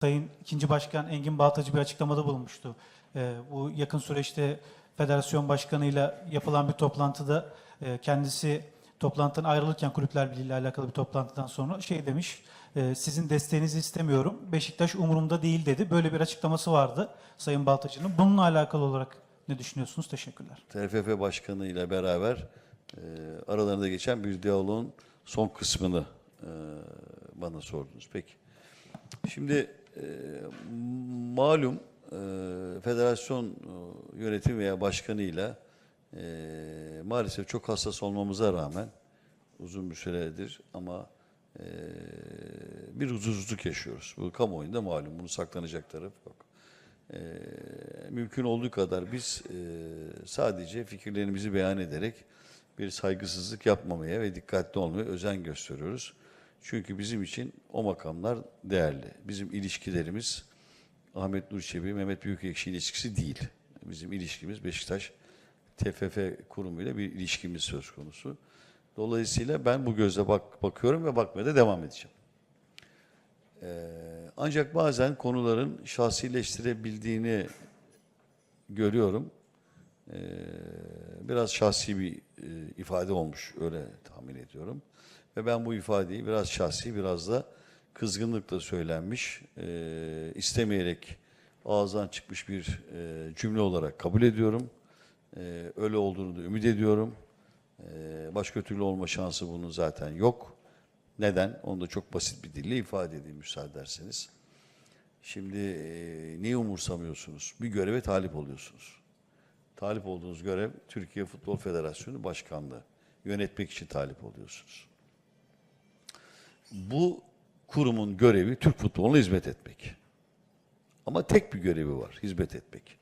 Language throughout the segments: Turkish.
Sayın ikinci Başkan Engin Baltacı bir açıklamada bulunmuştu. Ee, bu yakın süreçte federasyon başkanıyla yapılan bir toplantıda e, kendisi toplantıdan ayrılırken Kulüpler Birliği ile alakalı bir toplantıdan sonra şey demiş, e, sizin desteğinizi istemiyorum, Beşiktaş umurumda değil dedi. Böyle bir açıklaması vardı Sayın Baltacı'nın. Bununla alakalı olarak ne düşünüyorsunuz? Teşekkürler. TFF Başkanı ile beraber e, aralarında geçen bir diyaloğun son kısmını e, bana sordunuz. Peki. Şimdi e, malum e, federasyon yönetim veya başkanıyla e, maalesef çok hassas olmamıza rağmen uzun bir süredir ama e, bir huzursuzluk yaşıyoruz. Bu kamuoyunda malum. Bunu saklanacak taraf yok. E, mümkün olduğu kadar biz e, sadece fikirlerimizi beyan ederek bir saygısızlık yapmamaya ve dikkatli olmaya özen gösteriyoruz. Çünkü bizim için o makamlar değerli. Bizim ilişkilerimiz Ahmet Nur Çebi, Mehmet Büyükekşi ilişkisi değil. Bizim ilişkimiz Beşiktaş TFF kurumuyla bir ilişkimiz söz konusu. Dolayısıyla ben bu gözle bak bakıyorum ve bakmaya da devam edeceğim. Ee, ancak bazen konuların şahsileştirebildiğini görüyorum. Ee, biraz şahsi bir e, ifade olmuş öyle tahmin ediyorum. Ve ben bu ifadeyi biraz şahsi biraz da kızgınlıkla söylenmiş, e, istemeyerek ağızdan çıkmış bir e, cümle olarak kabul ediyorum. E, öyle olduğunu da ümit ediyorum. E, başka türlü olma şansı bunun zaten yok. Neden? Onu da çok basit bir dille ifade edeyim müsaade ederseniz. Şimdi e, neyi umursamıyorsunuz? Bir göreve talip oluyorsunuz. Talip olduğunuz görev Türkiye Futbol Federasyonu Başkanlığı. Yönetmek için talip oluyorsunuz. Bu kurumun görevi Türk futboluna hizmet etmek. Ama tek bir görevi var, hizmet etmek.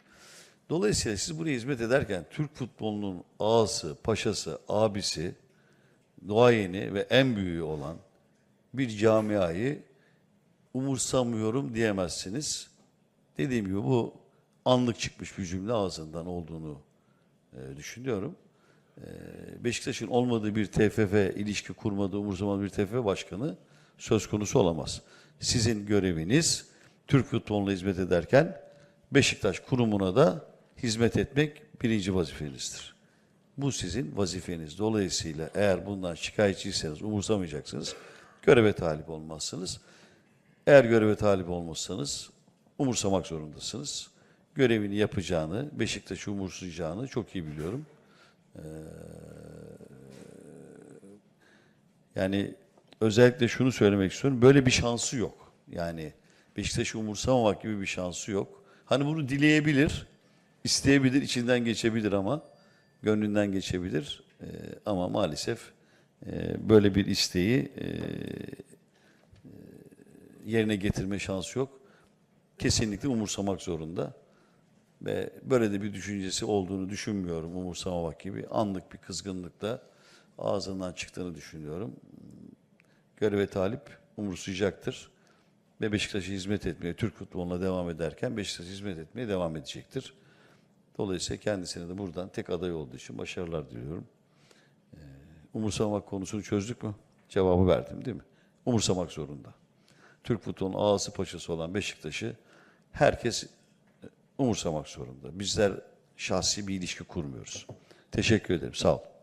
Dolayısıyla siz buraya hizmet ederken Türk futbolunun ağası, paşası, abisi, duayeni ve en büyüğü olan bir camiayı umursamıyorum diyemezsiniz. Dediğim gibi bu anlık çıkmış bir cümle ağzından olduğunu e, düşünüyorum. E, Beşiktaş'ın olmadığı bir TFF ilişki kurmadığı umursamadığı bir TFF başkanı söz konusu olamaz. Sizin göreviniz Türk futboluna hizmet ederken Beşiktaş kurumuna da hizmet etmek birinci vazifenizdir. Bu sizin vazifeniz. Dolayısıyla eğer bundan şikayetçiyseniz, umursamayacaksınız, göreve talip olmazsınız. Eğer göreve talip olmazsanız umursamak zorundasınız. Görevini yapacağını, Beşiktaş'ı umursayacağını çok iyi biliyorum. Ee, yani özellikle şunu söylemek istiyorum. Böyle bir şansı yok. Yani Beşiktaş'ı umursamamak gibi bir şansı yok. Hani bunu dileyebilir, isteyebilir, içinden geçebilir ama gönlünden geçebilir. Ee, ama maalesef e, böyle bir isteği e, yerine getirme şansı yok. Kesinlikle umursamak zorunda. Ve böyle de bir düşüncesi olduğunu düşünmüyorum umursamamak gibi. Anlık bir kızgınlıkla ağzından çıktığını düşünüyorum. Göreve talip umursayacaktır. Ve Beşiktaş'a hizmet etmeye, Türk futboluna devam ederken Beşiktaş'a hizmet etmeye devam edecektir. Dolayısıyla kendisine de buradan tek aday olduğu için başarılar diliyorum. Ee, Umursamamak konusunu çözdük mü? Cevabı verdim değil mi? Umursamak zorunda. Türk futbolunun ağası paçası olan Beşiktaş'ı herkes umursamak zorunda. Bizler şahsi bir ilişki kurmuyoruz. Teşekkür ederim. Sağ olun.